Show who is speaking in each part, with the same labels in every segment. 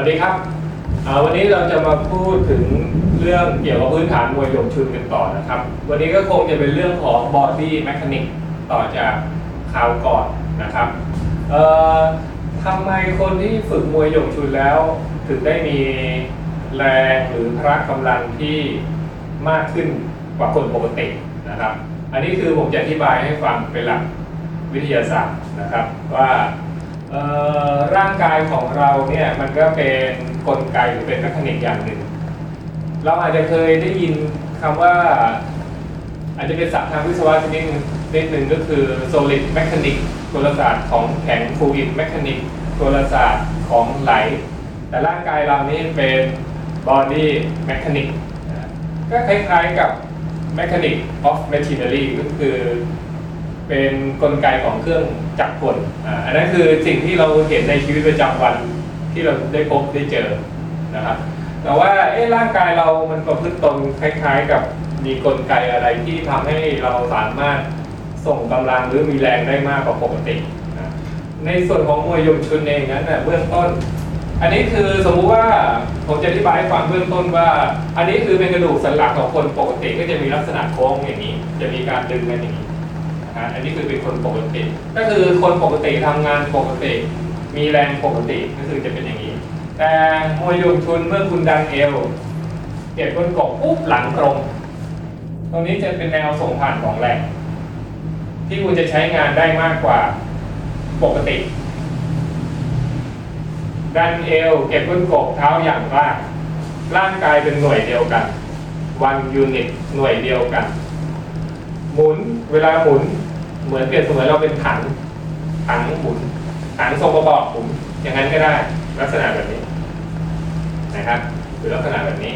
Speaker 1: วัสดีครับ วันนี้เราจะมาพูดถึงเรื่องเกี่ยวกับพื้นฐานมวยหยงชุนกันต่อนะครับ วันนี้ก็คงจะเป็นเรื่องของ body mechanic ต่อจากคราวก่อนนะครับทำไมคนที่ฝึกมวยหยงชุนแล้ว ถึงได้มีแรงหรือพละกำลังที่มากขึ้นกว่าคนปกตินะครับ อันนี้คือผมจะอธิบายให้ฟังเป็นหลักวิทยาศาสตร์นะครับว่า ร่างกายของเราเนี่ยมันก็เป็นกลไกหรือเป็นเมคานิกอย่างหนึ่ง เราอาจจะเคยได้ยินคำว่า อาจจะเป็นศัพท์ทางวิศวะชนิดหนึ่งนิดหนึ่งก็คือ solid mechanic กลศาสตร์ของแข็ง fluid mechanic กลศาสตร์ของไหล แต่ร่างกายเรานี่เป็น body mechanic นะก็คล้ายๆกับ mechanic of machinery ก็คือ เป็นกลไกของเครื่องจักรกลอันนั้นคือสิ่งที่เราเห็นในชีวิตประจำวันที่เราได้พบได้เจอนะครับแต่ว่าเอ๊ะร่างกายเรามันประพฤติตนคล้ายๆ กับมีกลไกอะไรที่ทำให้เราสามารถส่งกำลังหรือมีแรงได้มากกว่าปกตินะในส่วนของมวยยมชุนเองนั้นนะเบื้องต้น อันนี้คือสมมุติว่าผมจะอธิบายให้ฟังเบื้องต้นว่า อันนี้คือเป็นกระดูกสันหลังของคนปกติก็จะมีลักษณะโค้งอย่างนี้ จะมีการดึงกันอย่างนี้ นะอันนี้คือเป็นคนปกติ ก็คือคนปกติทำงานปกติ มีแรงปกติก็คือจะเป็นอย่างนี้ แต่มวยยงชุนเมื่อคุณดันเอวเก็บก้นกบปุ๊บหลังตรง ตรงนี้จะเป็นแนวส่งผ่านของแรงที่คุณจะใช้งานได้มากกว่าปกติ ดันเอวเก็บก้นกบเท้าอย่างรากร่างกายเป็นหน่วยเดียวกัน one unit หน่วยเดียวกัน หมุนเวลาหมุน เหมือนเปรียบเสมือนเราเป็นถังถังหมุนถังทรงประกอบหมุนอย่างนั้นก็ได้ ลักษณะแบบนี้นะครับหรือลักษณะแบบนี้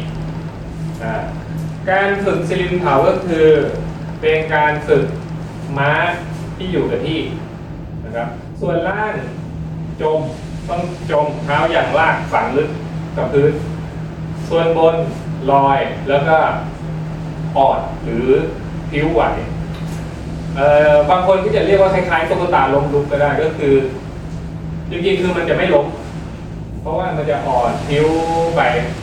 Speaker 1: การฝึกซิลินเผาก็คือเป็นการฝึกม้าที่อยู่กับที่นะครับ ส่วนล่างจมต้องจมเท้าอย่างลากฝังลึกกับพื้น ส่วนบนลอยแล้วก็ออดหรือพิ้วไหว บางคนก็จะเรียกว่าคล้ายๆตุ๊กตาล้มลุกก็ได้ก็คือจริงๆคือมันจะไม่ล้มเพราะว่ามันจะอ่อนพิ้วไป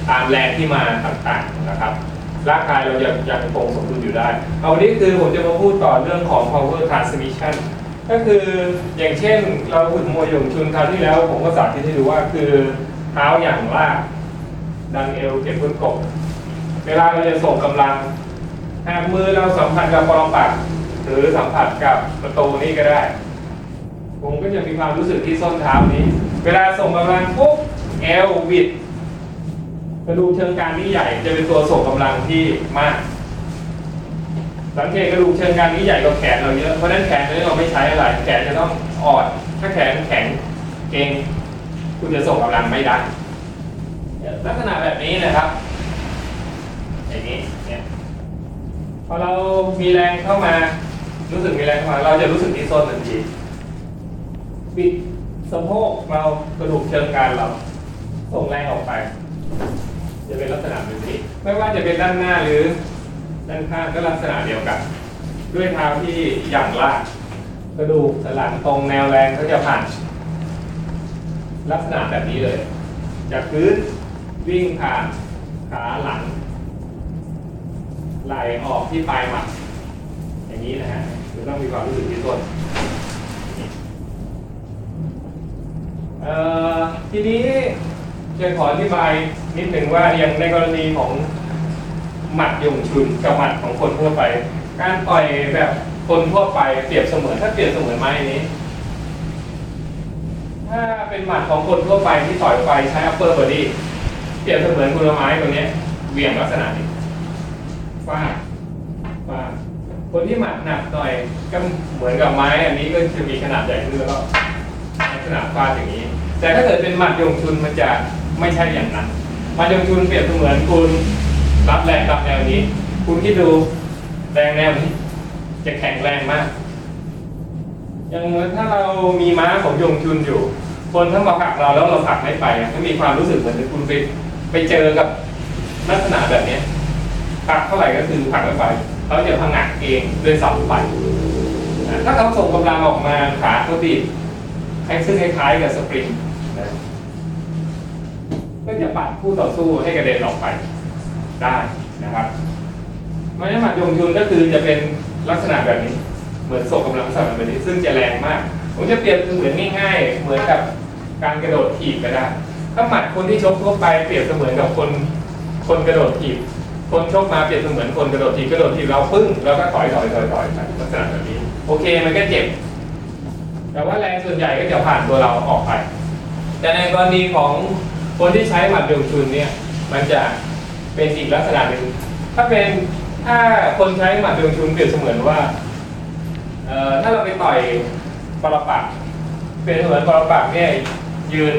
Speaker 1: ตามแรงที่มาต่างๆนะครับร่างกายเรายังยังคงสมดุลอยู่ได้ เอาวันนี้คือผมจะมาพูดต่อเรื่องของ power transmission ก็คืออย่างเช่นเราฝึกมวยหยงชุนคราวที่แล้ว ผมก็สาธิตให้ดูว่าคือเท้าอย่างลากดันเอวเก็บก้นกบเวลาเราจะส่งกำลังหากมือเราสัมผัสกับปรปัก หรือสัมผัสกับประตูนี้ก็ได้ ผมก็จะมีความรู้สึกที่ส้นเท้านี้ เวลาส่งกำลังปุ๊บเอวบิดกระดูกเชิงกรานนี้ใหญ่จะเป็นตัวส่งกำลังที่มาก สังเกตกระดูกเชิงกรานนี้ใหญ่กว่าแขนเราเยอะเพราะฉะนั้นแขนตัวนี้เราไม่ใช้อะไรแขนจะต้องอ่อนถ้าแขนแข็งเองคุณจะส่งกำลังไม่ได้ลักษณะแบบนี้นะครับอย่างนี้เนี่ยพอเรามีแรงเข้ามา รู้สึกมีแรงเข้ามาเราจะรู้สึกที่ส้นทันทีบิดสะโพกเรากระดูกเชิงกรานเราส่งแรงออกไป จะเป็นลักษณะแบบนี้ ไม่ว่าจะเป็นด้านหน้าหรือด้านข้างก็ลักษณะเดียวกัน ด้วยเท้าที่หย่างลากกระดูกสันหลังตรงแนวแรงก็จะผ่าน ลักษณะแบบนี้เลย จากพื้นวิ่งผ่านขาหลังไหลออกที่ปลายหมัด อย่างนี้นะฮะคือต้องมีความรู้สึกที่ต้นทีนี้จะขออธิบายนิดหนึ่งว่าอย่างในกรณีของหมัดยงชุนกับหมัดของคนทั่วไป การต่อยแบบคนทั่วไปเปรียบเสมือนถ้าเปรียบเสมือนไม้นี้ ถ้าเป็นหมัดของคนทั่วไปที่ต่อยไปใช้ upper body เปรียบเสมือนคุณไม้ตัวนี้เหวี่ยงลักษณะนี้ฟาดฟาด คนที่หมัดหนักหน่อยก็เหมือนกับไม้อันนี้ก็จะมีขนาดใหญ่ขึ้นแล้วก็ลักษณะฟาดอย่างนี้ แต่ถ้าเกิดเป็นหมัดยงชุนมันจะไม่ใช่อย่างนั้นหมัดยงชุนเปรียบเสมือนคุณรับแรงรับแนวนี้ คุณคิดดูแรงแนวนี้ จะแข็งแรงมากอย่างถ้าเรามีม้าของยงชุนอยู่ คนถ้ามาผลักเราแล้วเราผลักไม่ไปอะก็มีความรู้สึกเหมือนคุณไปไปเจอกับลักษณะแบบนี้ ยผลักเท่าไหร่ก็คือผลักไม่ไปเขาจะพังงักเองด้วยเสาไฟถ้าเขาส่งกำลังออกมาขาเขาดีดให้ซึ่งคล้ายๆกับสปริงก็จะปัดคู่ต่อสู้ให้กระเด็นออกไปได้นะครับเพราะหมัดยงชุนก็คือจะเป็นลักษณะแบบนี้ เหมือนโศกกำลังสั่นแบบนี้ ซึ่งจะแรงมาก ผมจะเปรียบเหมือนง่าย ๆ เหมือนกับการกระโดดถีบก็ได้ ถ้าหมัดคนที่ชกทั่วไปเปรียบเสมือนกับคนคนกระโดดถีบ คนชกมาเปรียบเสมือนคนกระโดดถีกระโดดถีเราปึ้งแล้วก็ถอยถอยถอยถอยลักษณะแบบนี้ โอเคมันก็เจ็บ แต่ว่าแรงส่วนใหญ่ก็จะผ่านตัวเราออกไป แต่ในกรณีของคนที่ใช้หมัดยงชุนเนี่ยมันจะเป็นอีกลักษณะหนึ่งถ้าเป็นถ้าคนใช้หมัดยงชุนเปรียบเสมือนว่าถ้าเราไปต่อยปรปักเป็นเสมือนปรปักเนี่ยยืน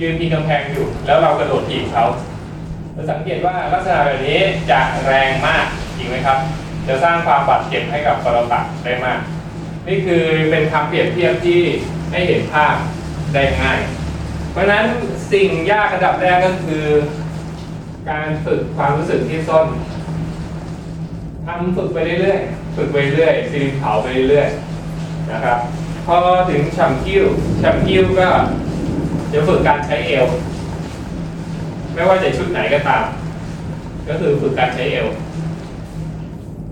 Speaker 1: ยืนพิงกำแพงอยู่ แล้วเรากระโดดถีบเขา จะสังเกตว่าลักษณะแบบนี้จะแรงมากจริงไหมครับ จะสร้างความบาดเจ็บให้กับปรปักได้มาก นี่คือเป็นคำเปรียบเทียบที่ให้เห็นภาพได้ง่าย เพราะฉะนั้นสิ่งยากระดับแรกก็คือ การฝึกความรู้สึกที่ส้นทำฝึกไปเรื่อยๆ ฝึกไปเรื่อยซีรีส์เผาไปเรื่อยๆ นะครับ พอถึงฉัมคิ้วฉัมคิ้วก็จะฝึกการใช้เอว ไม่ว่าจะชุดไหนก็ตาม ก็คือฝึกการใช้เอว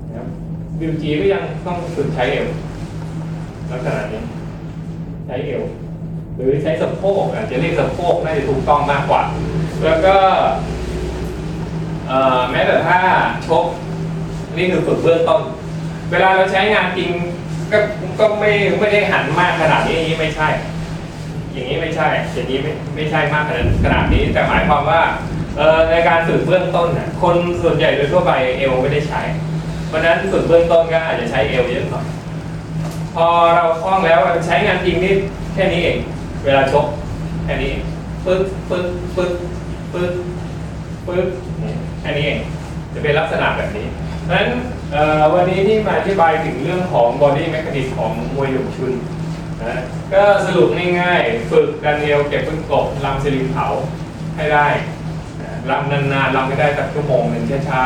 Speaker 1: นะครับบิวจีก็ยังต้องฝึกใช้เอวลักษณะนี้ใช้เอวหรือใช้สะโพกอาจจะเรียกสะโพกน่าจะถูกต้องมากกว่า แล้วก็แม้แต่ถ้าชกนี่คือฝึกเบื้องต้น เวลาเราใช้งานจริงก็ก็ไม่ไม่ได้หันมากขนาดนี้ไม่ใช่ อย่างนี้ไม่ใช่อย่างนี้ไม่ไม่ใช่มากขนาดขนาดนี้ แต่หมายความว่าในการฝึกเบื้องต้นน่ะคนส่วนใหญ่โดยทั่วไปเอวไม่ได้ใช้ เพราะนั้นฝึกเบื้องต้นก็อาจจะใช้เอวเยอะหน่อยพอเราคล่องแล้วใช้งานจริงนี่แค่นี้เอง เวลาชกแค่นี้ปึ๊บปึ๊บปึ๊บปึ๊บปึ๊บแค่นี้เองจะเป็นลักษณะแบบนี้เพราะฉะนั้นวันนี้ที่มาอธิบายถึงเรื่องของ body mechanics ของมวยหยกชุน นะก็สรุปง่ายๆ ฝึกดันเอวเก็บพึ่งกบลำสลิงเผาให้ได้ลำนานๆลำไม่ได้สักชั่วโมงหนึ่งช้า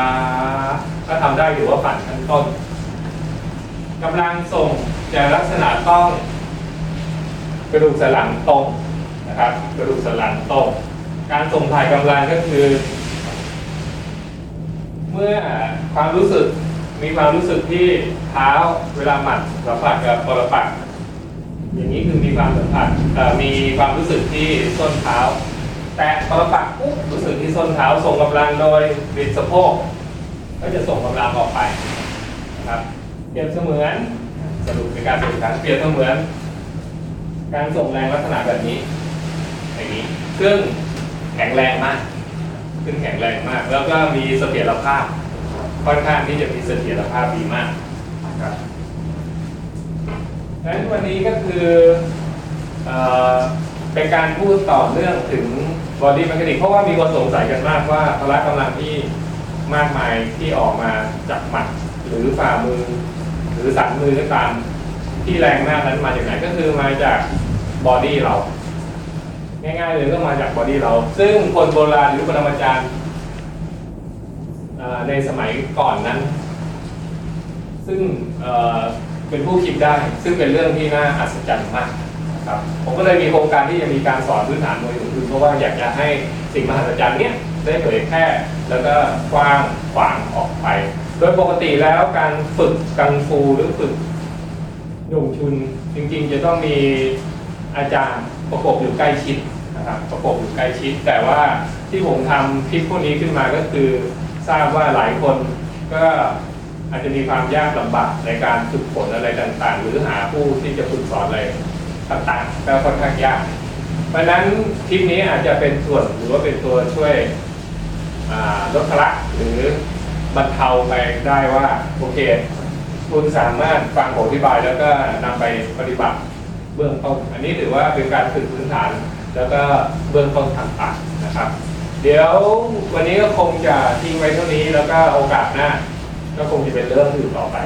Speaker 1: ๆถ้าทำได้อยู่ว่าผ่านขั้นต้นกำลังส่งจะลักษณะต้องกระดูกสันหลังตรงนะครับ กระดูกสันหลังตรงการส่งถ่ายกำลังก็คือ เมื่อความรู้สึกมีความรู้สึกที่เท้าเวลาหมัดสัมผัสกับปรปักษ อย่างนี้คือมีความสัมผัสมีความรู้สึกที่ส้นเท้า แต่ปรปักปุ๊บรู้สึกที่ส้นเท้าส่งกำลังโดยบิดสะโพกก็จะส่งกำลังออกไปนะครับเปรียบเสมือนสรุปในการสื่อสารเปรียบเสมือน การส่งแรงลักษณะแบบนี้อย่างนี้ซึ่งแข็งแรงมากซึ่งแข็งแรงมาก แล้วก็มีเสถียรภาพค่อนข้างที่จะมีเสถียรภาพดีมากนะครับ ดังนั้นวันนี้ก็คือเอเป็นการพูดต่อเรื่องถึง body mechanics เพราะว่ามีคนสงสัยกันมากว่าพละกำลังที่มากมายที่ออกมาจากหมัดหรือฝ่ามือ หรือสันมือก็ตามที่แรงมากนั้นมาจากไหนก็คือมาจากบอดี้เรา ง่ายๆเลยก็มาจากบอดี้เรา ซึ่งคนโบราณหรือปรมาจารย์ในสมัยก่อนนั้น ซึ่ง เป็นผู้คิดได้ ซึ่งเป็นเรื่องที่น่าอัศจรรย์มากครับผมก็เลยมีโครงการที่จะมีการสอนพื้นฐานมวยคือเพราะว่าอยากจะให้สิ่งมหัศจรรย์เนี้ยได้เผยแพร่แล้วก็กว้างขวางออกไป โดยปกติแล้วการฝึกกังฟูหรือฝึกหนุ่มชุนจริงๆ จะต้องมีอาจารย์ประกบอยู่ใกล้ชิดนะครับประกบอยู่ใกล้ชิด แต่ว่าที่ผมทำคลิปพวกนี้ขึ้นมาก็คือทราบว่าหลายคนก็ อาจจะมีความยากลำบากในการฝึกฝนอะไรต่างๆ หรือหาผู้ที่จะฝึกสอนอะไรต่างๆก็ค่อนข้างยาก เพราะฉะนั้นคลิปนี้อาจจะเป็นส่วนหรือว่าเป็นตัวช่วยลดพละหรือบรรเทาไปได้ว่าโอเค คุณสามารถฟังผมอธิบายแล้วก็นำไปปฏิบัติเบื้องต้นอันนี้ถือว่าเป็นการฝึกพื้นฐานแล้วก็เบื้องต้นต่างๆนะครับ เดี๋ยววันนี้ก็คงจะทิ้งไว้เท่านี้แล้วก็โอกาสหน้า ก็คงจะเป็นเรื่องอื่นต่อไป